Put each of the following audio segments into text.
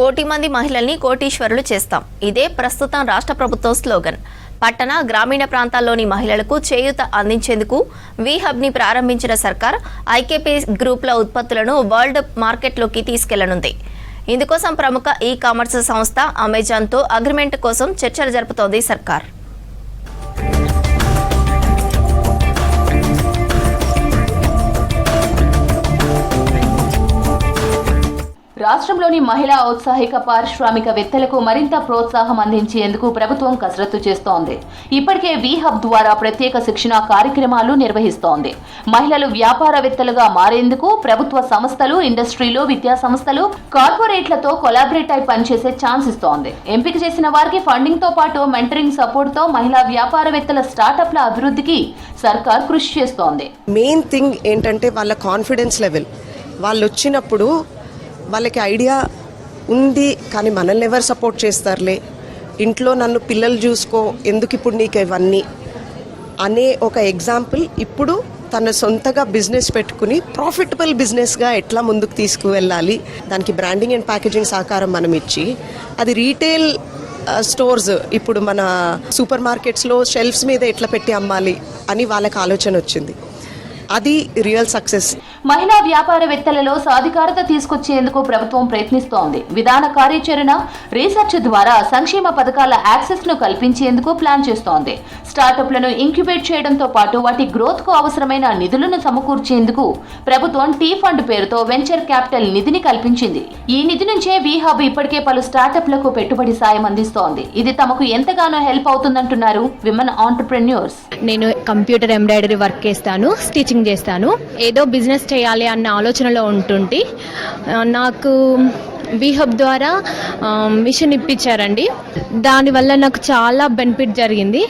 కోటి మంది మహిళల్ని కోటీశ్వరులు చేస్తాం. ఇదే ప్రస్తుతం రాష్ట్ర ప్రభుత్వం స్లోగన్. పట్టణ గ్రామీణ ప్రాంతాల్లోని మహిళలకు చేయూత అందించేందుకు వీహబ్ని ప్రారంభించిన సర్కార్ ఐకేపీ గ్రూప్ల ఉత్పత్తులను వరల్డ్ మార్కెట్లోకి తీసుకెళ్ళనుంది. ఇందుకోసం ప్రముఖ ఈ కామర్స్ సంస్థ అమెజాన్తో అగ్రిమెంట్ కోసం చర్చలు జరుపుతోంది సర్కార్. రాష్ట్రంలోని మహిళా ఔత్సాహిక పారిశ్రామికవేత్తలకు మరింత ప్రోత్సాహం అందించేందుకు ప్రభుత్వం కసరత్తు చేస్తోంది. ఇప్పటికే వి హబ్ ద్వారా ప్రత్యేక శిక్షణ కార్యక్రమాలు నిర్వహిస్తోంది. మహిళలు వ్యాపారవేత్తలుగా మారేందుకు ప్రభుత్వ సంస్థలు ఇండస్ట్రీలు విద్యా సంస్థలు కార్పొరేట్లతో కొలాబరేట్ అయి పనిచేసే ఛాన్స్ ఇస్తోంది. ఎంపిక చేసిన వారికి ఫండింగ్తో పాటు మెంటరింగ్ సపోర్ట్తో మహిళా వ్యాపారవేత్తల స్టార్టప్ల అభివృద్ధికి సర్కార్ కృషి చేస్తోంది. మెయిన్ థింగ్ ఏంటంటే వాళ్ళ కాన్ఫిడెన్స్ లెవెల్ వాళ్ళు వచ్చినప్పుడు వాళ్ళకి ఐడియా ఉంది కానీ మనల్ని ఎవరు సపోర్ట్ చేస్తారులే? ఇంట్లో నన్ను పిల్లలు చూసుకో ఎందుకు ఇప్పుడు నీకు ఇవన్నీ? అనే ఒక ఎగ్జాంపుల్ ఇప్పుడు తన సొంతగా బిజినెస్ పెట్టుకుని ప్రాఫిటబుల్ బిజినెస్గా ఎట్లా ముందుకు తీసుకువెళ్ళాలి? దానికి బ్రాండింగ్ అండ్ ప్యాకేజింగ్ సహకారం మనం ఇచ్చి అది రీటైల్ స్టోర్స్ ఇప్పుడు మన సూపర్ మార్కెట్స్లో షెల్ఫ్స్ మీద ఎట్లా పెట్టి అమ్మాలి అని వాళ్ళకి ఆలోచన వచ్చింది. అది రియల్ సక్సెస్ మహిళా వ్యాపారవేత్తలలో సాధికారత తీసుకొచ్చేందుకు ప్రభుత్వం ప్రయత్నిస్తోంది. విధాన కార్యాచరణ రీసెర్చ్ ద్వారా సంక్షేమ పథకాల యాక్సెస్ను కల్పించేందుకు ప్లాన్ చేస్తోంది. స్టార్టప్లను ఇంక్యుబేట్ చేయడంతో పాటు వాటి గ్రోత్కు అవసరమైన నిధులను సమకూర్చేందుకు ప్రభుత్వం టీ ఫండ్ పేరుతో వెంచర్ క్యాపిటల్ నిధిని కల్పించింది. ఈ నిధి నుంచే వి హబ్ ఇప్పటికే పలు స్టార్టప్లకు పెట్టుబడి సాయం అందిస్తోంది. ఇది తమకు ఎంతగానో హెల్ప్ అవుతుందంటున్నారు విమెన్ ఆంటర్ప్రెన్యూర్స్. నేను కంప్యూటర్ ఎంబ్రాయిడరీ వర్క్ చేస్తాను. టీచింగ్ చేస్తాను. ఏదో బిజినెస్ చేయాలి అన్న ఆలోచనలో ఉంటుంటే. నాకు బీహబ్ ద్వారా మిషన్ ఇప్పించారండి. దానివల్ల నాకు చాలా బెనిఫిట్ జరిగింది.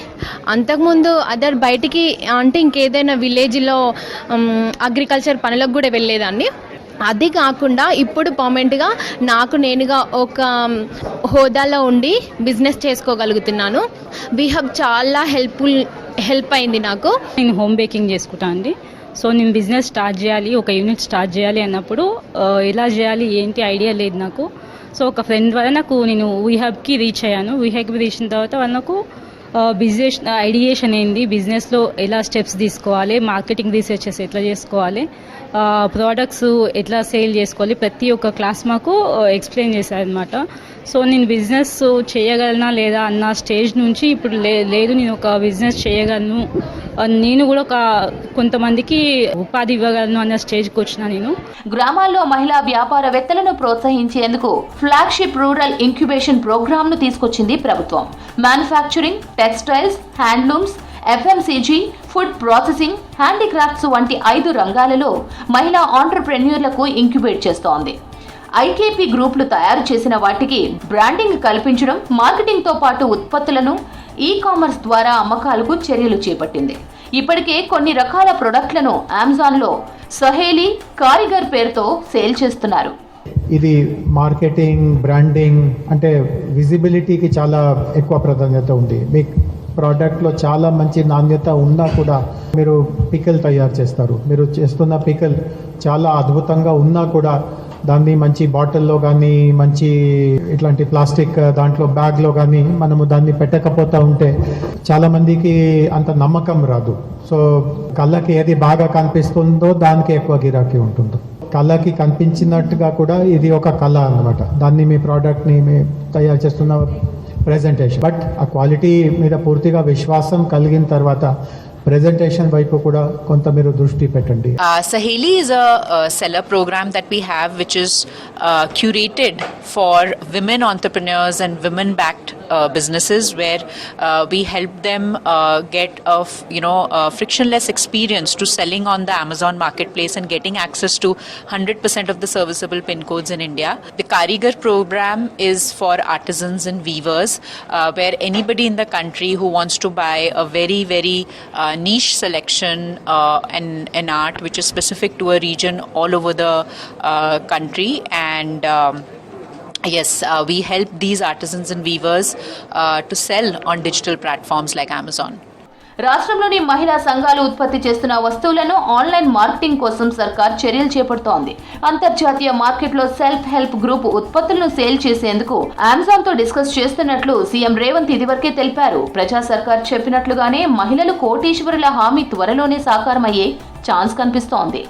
అంతకుముందు అదర్ బయటికి అంటే ఇంకేదైనా విలేజ్లో అగ్రికల్చర్ పనులకు కూడా వెళ్ళేదాన్ని. అది కాకుండా ఇప్పుడు పర్మనెంట్గా నాకు నేనుగా ఒక హోదాలో ఉండి బిజినెస్ చేసుకోగలుగుతున్నాను. బీహబ్ చాలా హెల్ప్ఫుల్ హెల్ప్ అయింది నాకు. నేను హోమ్ బేకింగ్ చేసుకుంటాను అండి. సో నేను బిజినెస్ స్టార్ట్ చేయాలి ఒక యూనిట్ స్టార్ట్ చేయాలి అన్నప్పుడు ఎలా చేయాలి ఏంటి ఐడియా లేదు నాకు. సో ఒక ఫ్రెండ్ ద్వారా నాకు నేను వీహబ్కి రీచ్ అయ్యాను. వీహబ్కి రీచ్ అయిన తర్వాత వాళ్ళకు నాకు బిజినెస్ ఐడియేషన్ ఏంది బిజినెస్లో ఎలా స్టెప్స్ తీసుకోవాలి మార్కెటింగ్ రీసెర్చెస్ ఎట్లా చేసుకోవాలి ప్రోడక్ట్స్ ఎట్లా సేల్ చేసుకోవాలి? ప్రతి ఒక్క క్లాస్ మాకు ఎక్స్ప్లెయిన్ చేశారనమాట సో నేను బిజినెస్ చేయగలనా లేదా అన్న స్టేజ్ నుంచి ఇప్పుడు లే లేదు నేను ఒక బిజినెస్ చేయగలను. నేను కూడా ఒక కొంతమందికి ఉపాధి ఇవ్వగలను అన్న స్టేజ్కి వచ్చిన నేను. గ్రామాల్లో మహిళా వ్యాపారవేత్తలను ప్రోత్సహించేందుకు ఫ్లాగ్షిప్ రూరల్ ఇంక్యుబేషన్ ప్రోగ్రామ్ను తీసుకొచ్చింది ప్రభుత్వం. Manufacturing textiles handlooms FMCG food processing handicrafts వంటి ఐదు రంగాలలో మహిళా ఆంటర్ప్రెన్యూర్లకు ఇంక్యుబేట్ చేస్తోంది. ఐకేపీ గ్రూపులు తయారు చేసిన వాటికి బ్రాండింగ్ కల్పించడం మార్కెటింగ్తో పాటు ఉత్పత్తులను ఈ కామర్స్ ద్వారా అమ్మకాలకు చర్యలు చేపట్టింది. ఇప్పటికే కొన్ని రకాల ప్రొడక్ట్లను అమెజాన్లో సహేలి కారిగర్ పేరుతో సేల్ చేస్తున్నారు. ఇది మార్కెటింగ్ బ్రాండింగ్ అంటే విజిబిలిటీకి చాలా ఎక్కువ ప్రాధాన్యత ఉంది. మీకు ప్రోడక్ట్లో చాలా మంచి నాణ్యత ఉన్నా కూడా మీరు పికల్ తయారు చేస్తారు. మీరు చేస్తున్న పికల్ చాలా అద్భుతంగా ఉన్నా కూడా దాన్ని మంచి బాటిల్లో కానీ మంచి ఇట్లాంటి ప్లాస్టిక్ దాంట్లో బ్యాగ్లో కానీ మనము దాన్ని పెట్టకపోతా ఉంటే చాలామందికి అంత నమ్మకం రాదు. సో కళ్ళకి ఏది బాగా కనిపిస్తుందో దానికి ఎక్కువ గిరాకీ ఉంటుంది. కళకి కనిపించినట్టుగా కూడా ఇది ఒక కళ అన్నమాట. దాన్ని మీ ప్రోడక్ట్ని మీ తయారు చేస్తున్న ప్రెజెంటేషన్ బట్ ఆ క్వాలిటీ మీద పూర్తిగా విశ్వాసం కలిగిన తర్వాత ప్రెజెంటేషన్ వైపు కూడా కొంత మీరు దృష్టి పెట్టండి Saheli is a seller program that we have which is curated for women entrepreneurs and women backed businesses, where uh, we help them uh, get a f- you know a frictionless experience to selling on the Amazon marketplace and getting access to 100% of the serviceable pin codes in India. The Karigar program is for artisans and weavers, uh, where anybody in the country who wants to buy a very very uh, niche selection uh, and an art which is specific to a region all over the uh, country and. Um, Yes, uh, we help these artisans and weavers uh, to sell on digital platforms like Amazon. రాష్ట్రంలోని మహిళా సంఘాలు ఉత్పత్తి చేస్తున్న వస్తువులను online marketing కోసం సర్కార్ చర్యలు చేపడుతోంది. అంతర్జాతీయ మార్కెట్లో సెల్ఫ్ హెల్ప్ గ్రూప్ ఉత్పత్తులను సేల్ చేసేందుకు అమెజాన్తో డిస్కస్ చేస్తున్నట్లు సీఎం రేవంత్ ఇదివరకే తెలిపారు. ప్రజా సర్కార్ చెప్పినట్లుగానే మహిళలు కోటీశ్వరుల హామీ త్వరలోనే సాకారమయ్యే ఛాన్స్ కనిపిస్తోంది.